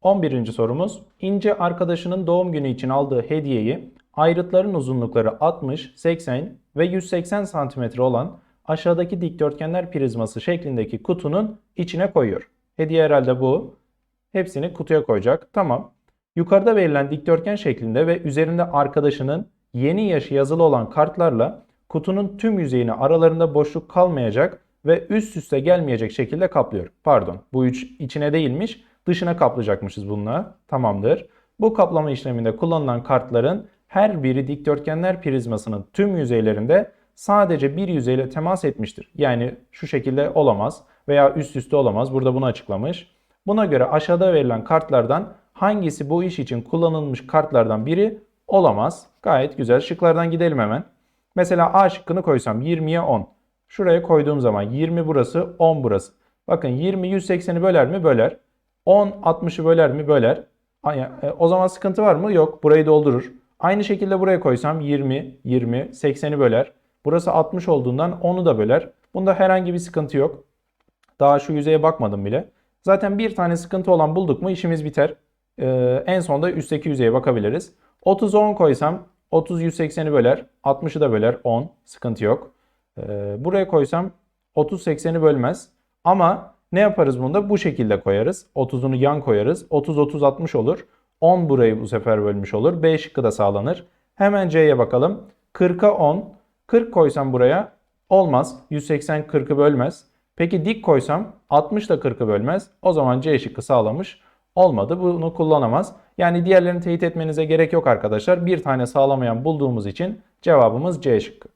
11. sorumuz. İnce arkadaşının doğum günü için aldığı hediyeyi ayrıtların uzunlukları 60, 80 ve 180 cm olan aşağıdaki dikdörtgenler prizması şeklindeki kutunun içine koyuyor. Hediye herhalde bu. Hepsini kutuya koyacak. Tamam. Yukarıda verilen dikdörtgen şeklinde ve üzerinde arkadaşının yeni yaşı yazılı olan kartlarla kutunun tüm yüzeyini aralarında boşluk kalmayacak ve üst üste gelmeyecek şekilde kaplıyor. Pardon, bu üç içine değilmiş, dışına kaplayacakmışız bununla. Tamamdır. Bu kaplama işleminde kullanılan kartların her biri dikdörtgenler prizmasının tüm yüzeylerinde sadece bir yüzeyle temas etmiştir. Yani şu şekilde olamaz veya üst üste olamaz. Burada bunu açıklamış. Buna göre aşağıda verilen kartlardan hangisi bu iş için kullanılmış kartlardan biri olamaz? Gayet güzel. Şıklardan gidelim hemen. Mesela A şıkkını koysam 20'ye 10. Şuraya koyduğum zaman 20 burası 10 burası. Bakın 20 180'i böler mi? Böler. 10 60'ı böler mi? Böler. E, O zaman sıkıntı var mı? Yok. Burayı doldurur. Aynı şekilde buraya koysam 20, 20, 80'i böler. Burası 60 olduğundan 10'u da böler. Bunda herhangi bir sıkıntı yok. Daha şu yüzeye bakmadım bile. Zaten bir tane sıkıntı olan bulduk mu işimiz biter. Ee, en sonda üstteki yüzeye bakabiliriz. 30'u 10 koysam 30 180'i böler. 60'ı da böler 10. Sıkıntı yok. Ee, buraya koysam 30 80'i bölmez. Ama ne yaparız bunda? Bu şekilde koyarız. 30'unu yan koyarız. 30 30 60 olur. 10 burayı bu sefer bölmüş olur. B şıkkı da sağlanır. Hemen C'ye bakalım. 40'a 10. 40 koysam buraya olmaz. 180 40'ı bölmez. Peki dik koysam 60 da 40'ı bölmez. O zaman C şıkkı sağlamış. Olmadı. Bunu kullanamaz. Yani diğerlerini teyit etmenize gerek yok arkadaşlar. Bir tane sağlamayan bulduğumuz için cevabımız C şıkkı.